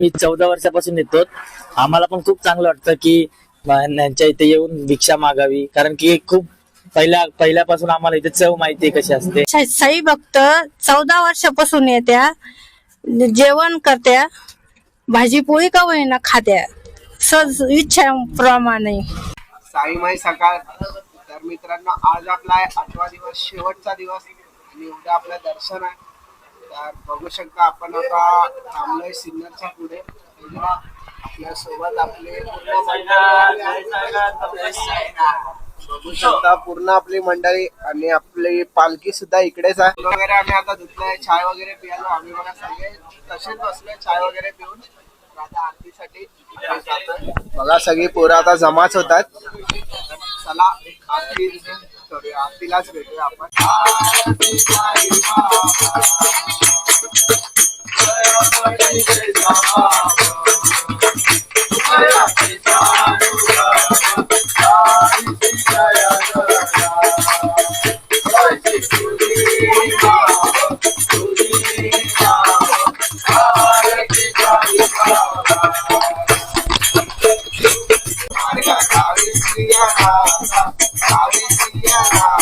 मी चौदा वर्षापासून येतो. आम्हाला पण खूप चांगलं वाटतं की यांच्या इथे येऊन भिक्षा मागावी. कारण की खूप पहिल्या पहिल्यापासून आम्हाला इथे चव माहिती कशी असते. साई भक्त चौदा वर्षापासून येत्या जेवण करत्या भाजी पोळी का होईना खात्या? सहज इच्छाप्रमाणे साईमाई सकाळ. तर मित्रांनो आज आपला आठवा दिवस शेवटचा दिवस. एवढं आपलं दर्शन आहे. तर बघू शकता आपण आता थांबलोय सिन्नरच्या पुढे. आपल्यासोबत आपले बघू शकता पूर्ण आपली मंडळी आणि आपली पालखी सुद्धा इकडेच आहे. वगैरे आम्ही आता धुतलंय चाय वगैरे पियालो आम्ही मला सगळे तसेच बसलोय चाय वगैरे पिऊन. आता आरतीसाठी बघा सगळी पोरं आता जमाच होतात. चला आरती करूया आरतीलाच भेटूया आपण Yeah.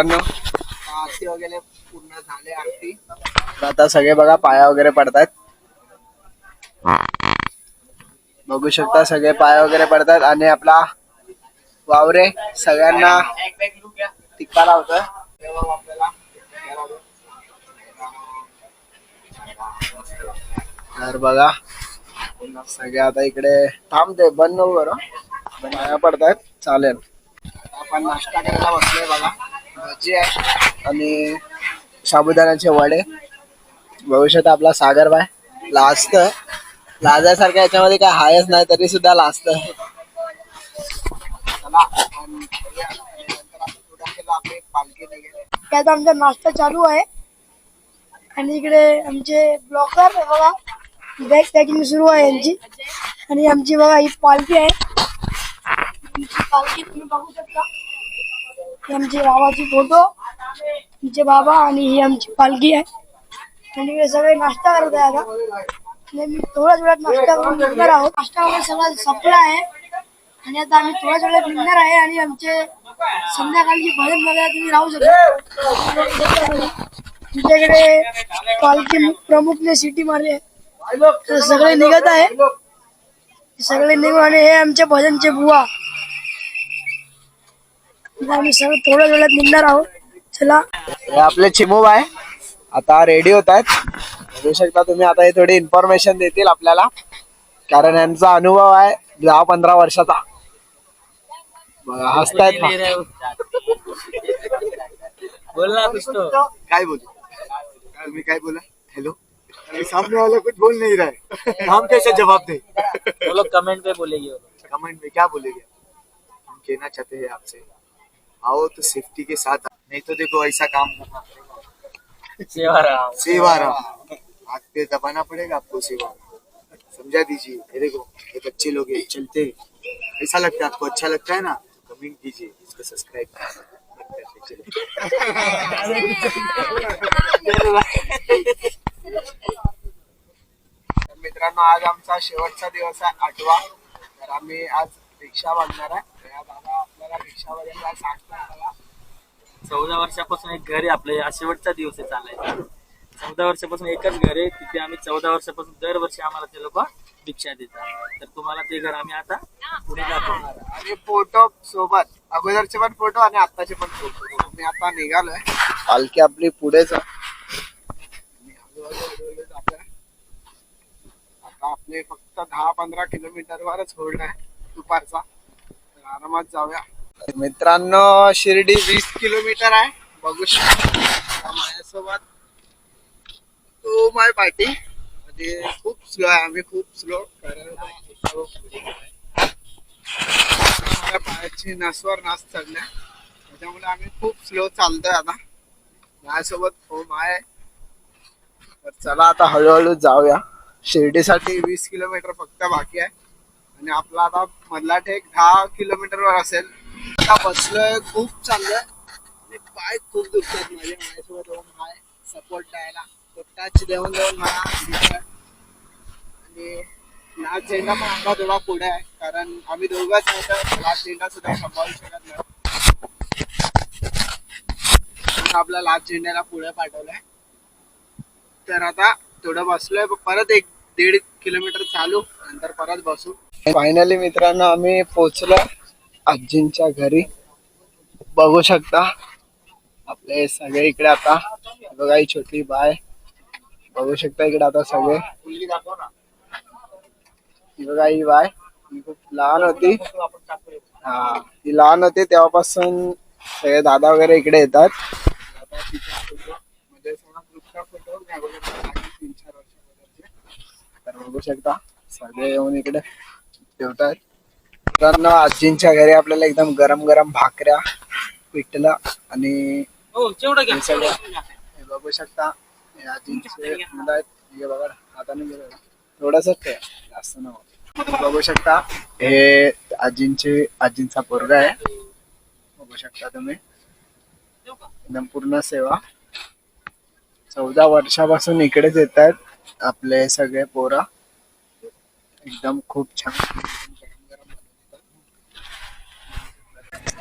मित्रांनो. आरती वगैरे पूर्ण झाले आरती. आता सगळे बघा पाया वगैरे पडतात बघू शकता सगळे पाया वगैरे पडतात आणि आपला वावरे सगळ्यांना टिक्का लावतोय तर बघा सगळे आता इकडे थांबते बंद करू पाया पडतायत चालेल. आपण नाश्ता करायला बसलोय बघा. भजी आहे आणि साबुदाण्याचे वडे. भविष्यात आपला सागर बाय लाजत लाजासारखं याच्यामध्ये काय हायच नाही तरी सुद्धा लाजत त्यात आमचा नाश्ता चालू आहे. आणि इकडे आमचे ब्लॉकर बघा. बॅग पॅकिंग सुरू आहे यांची. आणि आमची बघा ही पालखी आहे. पालखी तुम्ही बघू शकता. ही आमची बाबाची फोटो तिचे बाबा आणि ही आमची पालखी आहे. आणि इकडे सगळे नाश्ता करत आहे आता. मी थोड्याच वेळात नाश्ता करून निघणार आहोत. नाश्ता वगैरे सगळा संपला आहे. आणि आता आम्ही थोड्याच वेळात निघणार आहे आणि आमचे संध्याकाळची भजन बघायला तुम्ही राहू शकता. तुमच्याकडे पालखी प्रमुखने सिटी मारली आहे. सगळे निघत आहे. सगळे निघून आणि हे आमच्या भजनचे बुवा. आम्ही सगळं थोड्या वेळात निघणार आहोत. चला. हे आपले चिमू बाय आता रेडी होत आहेत. बघू शकता तुम्ही आता हे थोडी इन्फॉर्मेशन देतील आपल्याला. कारण यांचा अनुभव आहे दहा पंधरा वर्षाचा. बघा, हसतायत ना. बोल ना कुछ तो काय बोलू? काय मैं काय बोला? हेलो अरे सामने वाला कुछ बोल नहीं रहा है. हम कैसे जवाब दे? वो लोग कमेंट पे बोलेंगे वो. लोग। कमेंट में क्या बोलेंगे? हम कहना चाहते हैं आपसे। आओ तो सेफ्टी के साथ। नहीं तो देखो ऐसा काम करना पड़ेगा। सेवा राम सेवा राम हाथ पे दबाना पड़ेगा आपको सेवा। समझा दीजिए। ये देखो ये बच्चे लोग चलते। ऐसा लगता है आपको अच्छा लगता है ना? कमेंट कीजिए इसको सब्सक्राइब तर मित्रांनो आज आमचा शेवटचा दिवस आहे. आठवा. तर आम्ही आज रिक्षा बांधणार आहे. या आपल्याला रिक्षा बद्दल सांगणार मला चौदा वर्षापासून एक घर आहे आपलं. हा शेवटचा दिवस आहे चालायचा. चौदा वर्षापासून एकच घर आहे. तिथे आम्ही चौदा वर्षापासून दरवर्षी आम्हाला ते लोक भिक्षा देतात. तर तुम्हाला ते घर आम्ही आता पुढे दाखवणार. आहे. आणि फोटो सोबत अगोदरचे पण फोटो आणि आताचे पण फोटो. आम्ही आता निघालोय. पालखी आपली पुढेच आहे. आणि हळूहळू हळूहळू जातोय. आता आपले फक्त दहा पंधरा किलोमीटर वरच होल्ड आहे. दुपारचा. तर आरामात जाऊया. मित्रांनो शिर्डी वीस किलोमीटर आहे. बघू शकता माझ्यासोबत तो माय पार्टी. म्हणजे खूप स्लो आहे. आम्ही खूप स्लो कारण पायाची नसवर नास चढल्या त्याच्यामुळे आम्ही खूप स्लो चालतोय आता. माझ्यासोबत फोम आहे. तर चला आता हळूहळू जाऊया. शिर्डीसाठी वीस किलोमीटर फक्त बाकी आहे. आणि आपला आता मधला टेक दहा किलोमीटर वर असेल. आता बसलोय खूप चाललोय. आणि पाय खूप दुखतात माझे. माझ्यासोबत दोन आहे सपोर्ट द्यायला. तो टच देऊन देऊन मला आणि लास्ट झेंडा पण आमचा थोडा पुढे आहे. कारण आम्ही दोघंच आहे तर लास्ट झेंडा सुद्धा सांभाळू शकत नाही. आपला लास्ट झेंड्याला पुढे पाठवलाय. तर आता थोडं बसलोय. परत एक दीड किलोमीटर चालू. नंतर परत बसू. फायनली मित्रांनो आम्ही पोचलो आजींच्या घरी. बघू शकता आपले सगळे इकडे आता बघा ही छोटी बाय. बघू शकता इकडे आता सगळे. बघा ही बाय खूप लहान होती. हा ती लहान होती तेव्हापासून सगळे दादा वगैरे इकडे येतात. तर बघू शकता सगळे येऊन इकडे. ठेवतात. मित्रांनो आजींच्या घरी आपल्याला एकदम गरम गरम भाकऱ्या पिठलं आणि हे बघू शकता आजींचे मुलं आहेत. हे बघा हाताने गेलं थोडस जास्त नको. बघू शकता हे आजींचे आजींचा पोरगा आहे. बघू शकता तुम्ही. एकदम पूर्ण सेवा. चौदा वर्षापासून इकडेच येत आहेत आपले सगळे पोरा. एकदम खूप छान.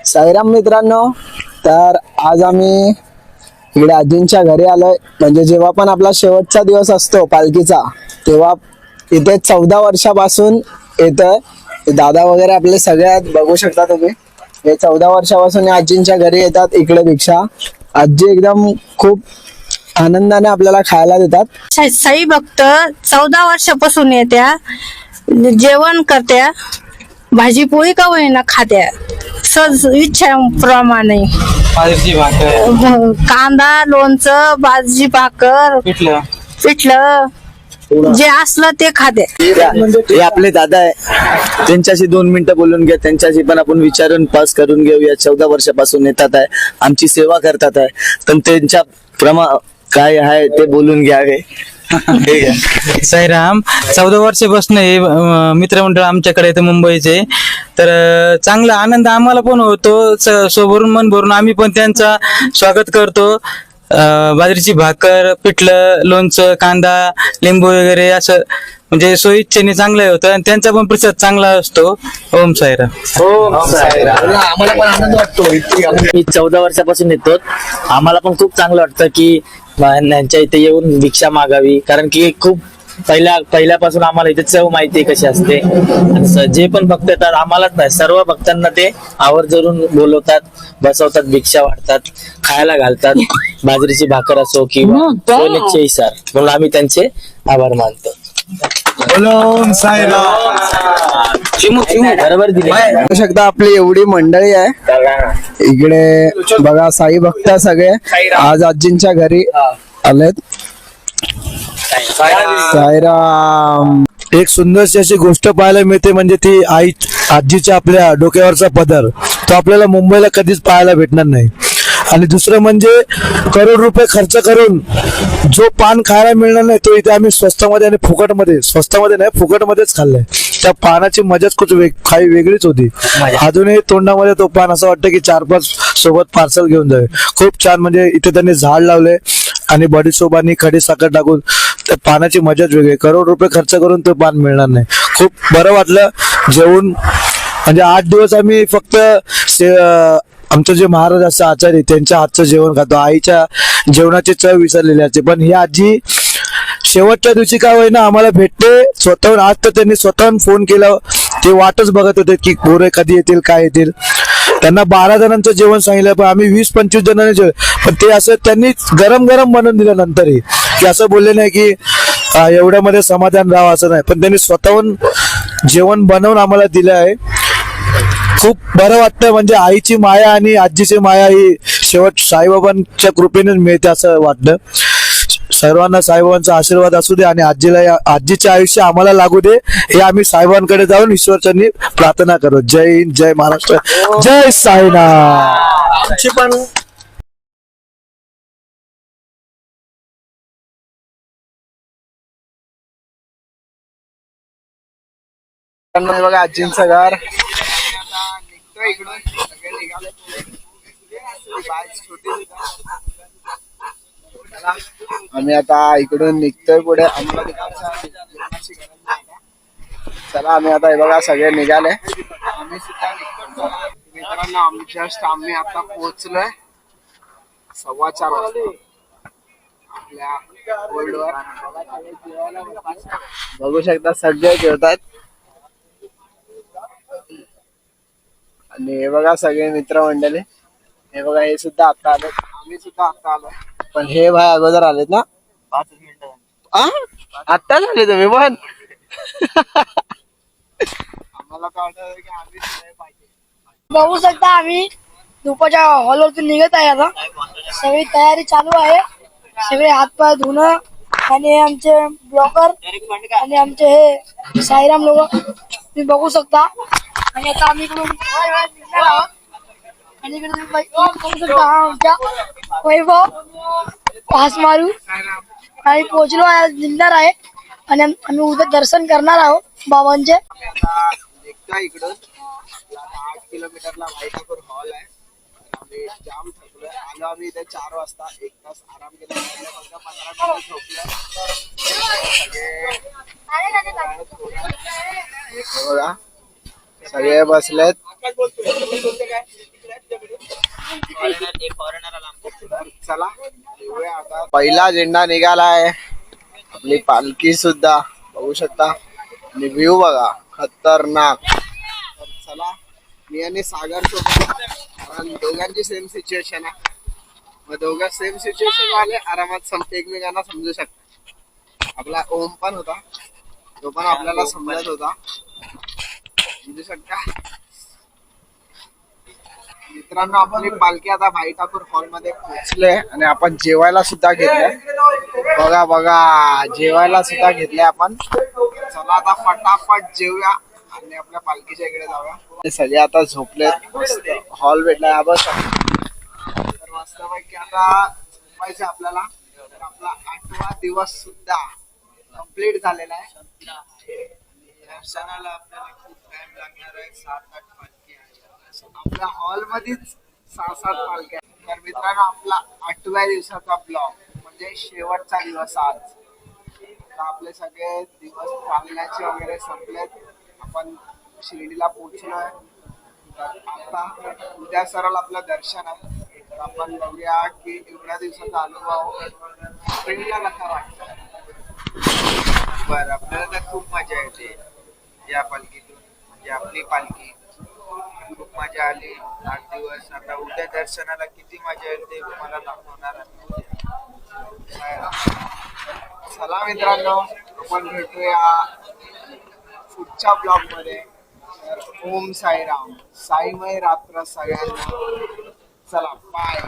साईराम मित्रांनो तर आज आम्ही इकडे आजींच्या घरी आलोय. म्हणजे जेव्हा पण आपला शेवटचा दिवस असतो पालखीचा तेव्हा इथे चौदा वर्षापासून येतोय दादा वगैरे आपले सगळे आहेत. बघू शकता तुम्ही. हे चौदा वर्षापासून या आजींच्या घरी येतात इकडे भिक्षा. आजी एकदम खूप आनंदाने आपल्याला खायला देतात. साई भक्त चौदा वर्षापासून येत्या. जेवण करत्या भाजी पोळी का होईना खात्या? सहज इच्छाप्रमाणे बाजरीची भाकर. कांदा लोणचं भाजी भाकर. पिठलं. पिठलं. जे असलं ते खाते हे आपले दादा आहे. त्यांच्याशी दोन मिनिटं बोलून घ्या. त्यांच्याशी पण आपण विचारून पास करून घेऊया. चौदा वर्षापासून येतात आहे. आमची सेवा करतात आहे. तर त्यांच्या प्रमा काय आहे ते बोलून घ्यावे. साईराम चौदा वर्षापासून हे मित्रमंडळ आमच्याकडे येतं मुंबईचे. तर चांगला आनंद आम्हाला पण होतो. स- स्वभरून मन भरून आम्ही पण त्यांचा स्वागत करतो. बाजरीची भाकर पिठलं लोणचं कांदा लिंबू वगैरे असं म्हणजे सोयीच्छेने चांगलं होतं आणि त्यांचा पण प्रतिसाद चांगला असतो. ओम साईराम आम्हाला पण आनंद वाटतो. मी चौदा वर्षापासून येतो. आम्हाला पण खूप चांगलं वाटतं की यांच्या इथे येऊन भिक्षा मागावी. कारण की खूप पहिल्या पहिल्यापासून आम्हाला इथे चव माहिती आहे कशी असते. आणि स- जे पण भक्त येतात आम्हालाच नाही. सर्व भक्तांना ते आवर्जून बोलवतात बसवतात भिक्षा वाढतात खायला घालतात. बाजरीची भाकर असो किंवा सोनेचे इसार म्हणून आम्ही त्यांचे आभार मानतो. बरोबर दिले. बघू शकता आपली एवढी मंडळी आहे. इकडे बघा साई भक्त सगळे. आज आजींच्या घरी आलेत. साईराम. एक सुंदरशी अशी गोष्ट पाहायला मिळते म्हणजे ती आई आजीच्या आपल्या डोक्यावरचा पदर. तो आपल्याला मुंबईला कधीच पाहायला भेटणार नाही. आणि दुसरं म्हणजे करोड रुपये खर्च करून जो पान खायला मिळणार नाही तो इथे आम्ही स्वस्तामध्ये आणि फुकटमध्ये स्वस्तामध्ये नाही फुकटमध्येच खाल्लाय. त्या पानाची मजाच खूप वेग काही वेगळीच होती. अजूनही तोंडामध्ये तो पान असं वाटतं की चार पाच सोबत पार्सल घेऊन जावे. खूप छान म्हणजे इथे त्यांनी झाड लावले आणि बडीसोबानी खडी साखर टाकून त्या पानाची मजाच वेगळी. करोड रुपये खर्च करून तो पान मिळणार नाही. खूप बरं वाटलं जेवून. म्हणजे आठ दिवस आम्ही फक्त आमचं जे महाराज असं आचार्य त्यांच्या हातचं जेवण खातो. आईच्या जेवणाची चव विसरलेली असते. पण ही आजी शेवटच्या दिवशी काय होईना आम्हाला भेटते. स्वतःहून आज तर त्यांनी स्वतःहून फोन केला. ते वाटच बघत होते की गोरे कधी येतील काय येतील. त्यांना बारा जणांचं जेवण सांगितलं पण आम्ही वीस पंचवीस जणांनी जेवण पण ते असं त्यांनी गरम गरम बनवून दिलं नंतरही की असं बोलले नाही की एवढ्यामध्ये समाधान राहावं असं नाही. पण त्यांनी स्वतःहून जेवण बनवून आम्हाला दिलं आहे. खूप बरं वाटतं म्हणजे आईची माया आणि आजीची माया ही शेवट साईबाबांच्या कृपेनेच मिळते असं वाटलं सर्वांना साईबाबांचा आशीर्वाद असू दे आणि आजीला आजीचे आयुष्य आम्हाला लागू दे. हे आम्ही साहेबांकडे जाऊन ईश्वरचरणी प्रार्थना करू. जय हिंद जय महाराष्ट्र जय साईना पण बघा आजींचा गार निघतोय इकडून सगळे निघाले. चला, आम्ही आता इकडून निघतोय पुढे. चला आम्ही आता हे बघा सगळे निघाले. आम्ही सुद्धा. मित्रांनो आम्ही जस्ट आम्ही आता पोहोचलोय. सव्वा चार वाजता. आपल्या बघू शकता सगळे जेवतात आणि हे बघा सगळे मित्रमंडळी. हे बघा हे सुद्धा आता आले. आम्ही सुद्धा आता आलो. पण हे भाई अगोदर आलेत ना? पाच मिनिटं आत्ता झाले तुम्ही पण? आम्हाला तर वाटत की आम्ही सुद्धा पाहिजे. बघू शकता आम्ही. दुपारच्या हॉलवरतून निघत आहे आता. सगळी तयारी चालू आहे. सगळे हातपाय धुणं आणि आमचे ब्लॉकर आणि आमचे हे साईराम लोक. तुम्ही बघू शकता. आणि आता आम्ही इकडून निघणार आहोत आणि इकडे तुम्ही बघ- बघू शकता हा आमचा वैभव पास मारू आणि पोहोचलो आहे निघणार आहे आणि आम्ही उद्या दर्शन करणार आहोत बाबांचे इकडून आठ किलोमीटरला हॉल आहे. आम्ही जाम थकलोय आलो आम्ही इथे चार वाजता. एक तास आराम केला. फक्त पंधरा मिनिटं झोपलोय सगळे बघा सगळे बसलेत. चला आता. पहिला झेंडा निघालाय. आपली पालखी सुद्धा बघू शकता. आणि व्ह्यू बघा खतरनाक. तर चला मी आणि सागर सोबत कारण दोघांची सेम सिच्युएशन आहे. मग दोघं सेम सिच्युएशन आले आरामात सम एकमेकांना समजू शकतात. आपला ओम पण होता. तो पण आपल्याला समजत होता. समजू मित्रांनो आपली पालखी आता भाई ठाकूर हॉलमध्ये पोहोचले आणि आपण जेवायला सुद्धा घेतलंय. बघा बघा जेवायला सुद्धा घेतलंय आपण. चला आता फटाफट जेवूया आणि आपल्या पालखीच्या इकडे जाऊया. सगळे आता झोपले हॉल भेटलाय. बस. तर मस्तपैकी आता झोपायचं आपल्याला. तर आपला आठवा दिवस सुद्धा कंप्लीट झालेला आहे. दर्शनाला आपल्याला खूप टाइम लागणार आहे. सात आठ पालखी आहे. आपल्या हॉल मध्येच सहा सात पालख्या तर मित्रांनो आपला आठव्या दिवसाचा ब्लॉग म्हणजे शेवटचा दिवस आज. आपले सगळे दिवस चालण्याचे वगैरे संपलेत. आपण शिर्डीला पोहोचलोय. तर आता उद्या सरळ आपलं दर्शन आहे. तर आपण बघूया की एवढ्या दिवसाचा अनुभव कसा वाटतो बरं आपल्याला तर खूप मजा येते या पालखीतून म्हणजे आपली पालखी खूप मजा आली आठ दिवस. आता उद्या दर्शनाला किती मजा येईल ते तुम्हाला दाखवणार आहे. चला मित्रांनो आपण भेटूया पुढच्या ब्लॉगमध्ये ओम साईराम. साईमय रात्र सगळ्यांना. चला बाय